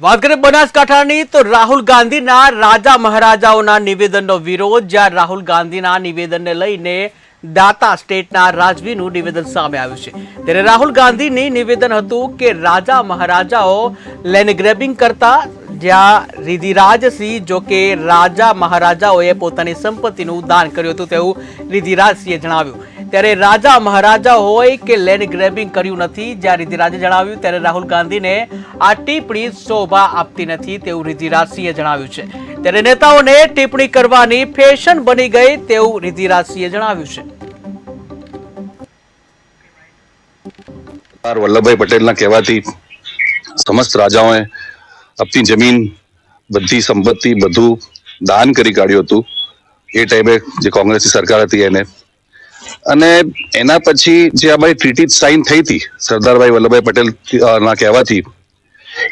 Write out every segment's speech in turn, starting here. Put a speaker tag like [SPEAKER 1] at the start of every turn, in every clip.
[SPEAKER 1] વાત કરીએ બનાસકાંઠાની, તો રાહુલ ગાંધીના રાજા મહારાજાઓના નિવેદનનો વિરોધ, જ્યાં રાહુલ ગાંધીના નિવેદનને લઈને દાતા સ્ટેટના રાજવીનું નિવેદન સામે આવ્યું છે. ત્યારે રાહુલ ગાંધીની નિવેદન હતું કે રાજા મહારાજાઓ લેન્ડ ગ્રેબિંગ કરતા જ્યાં રિધિરાજસિંહ જો કે રાજા મહારાજાઓએ પોતાની સંપત્તિનું દાન કર્યું હતું તેવું રિધિરાજસિંહે જણાવ્યું. ત્યારે રાજા મહારાજા હોય કે લેન્ડ ગ્રેબિંગ કર્યું નથી, જ્યાં રિધિરાજે જણાવ્યું, ત્યારે રાહુલ ગાંધીને આ ટિપ્પણી શોભા આપતી નથી તેવું રિધિરાજસિંહે જણાવ્યું છે. ત્યારે નેતાઓને ટિપ્પણી કરવાની ફેશન બની ગઈ તેવું રિધિરાજસિંહે જણાવ્યું છે.
[SPEAKER 2] વલ્લભભાઈ પટેલના કહેવાથી સમસ્ત રાજાઓએ આપની જમીન, બધી સંપત્તિ, બધું દાન કરી કાઢ્યું હતું. એ ટાઈમે જે કોંગ્રેસની સરકાર હતી એને. અને એના પછી જે આ બધી ટ્રીટી સાઇન થઈ હતી, સરદારભાઈ વલ્લભભાઈ પટેલ ના કહેવાથી,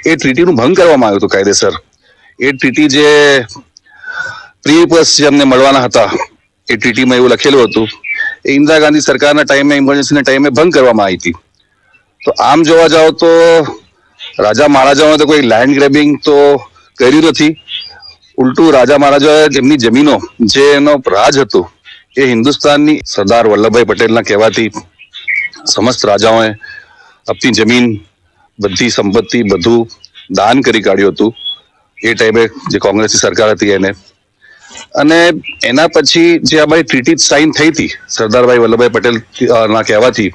[SPEAKER 2] એ ટ્રીટીનું ભંગ કરવામાં આવ્યું હતું કાયદેસર. એ ટ્રીટી જે પ્રિયપસ જે અમને મળવાના હતા, એ ટ્રીટીમાં એવું લખેલું હતું, એ ઇન્દિરા ગાંધી સરકારના ટાઈમે ઇમરજન્સીના ટાઈમે ભંગ કરવામાં આવી હતી. તો આમ જોવા જાઓ તો રાજા મહારાજાઓએ તો કોઈ લેન્ડ ગ્રેબિંગ તો કર્યું નથી. ઉલટું રાજા મહારાજાએ એમની જમીનો, જે એનો રાજ હતું, એ હિન્દુસ્તાનની સરદાર વલ્લભભાઈ પટેલના કહેવાથી સમસ્ત રાજાઓએ આપની જમીન, બધી સંપત્તિ, બધું દાન કરી કાઢ્યું હતું. એ ટાઈમે જે કોંગ્રેસની સરકાર હતી એને. અને એના પછી જે અમારી ટ્રીટી સાઇન થઈ હતી સરદારભાઈ વલ્લભભાઈ પટેલ ના કહેવાથી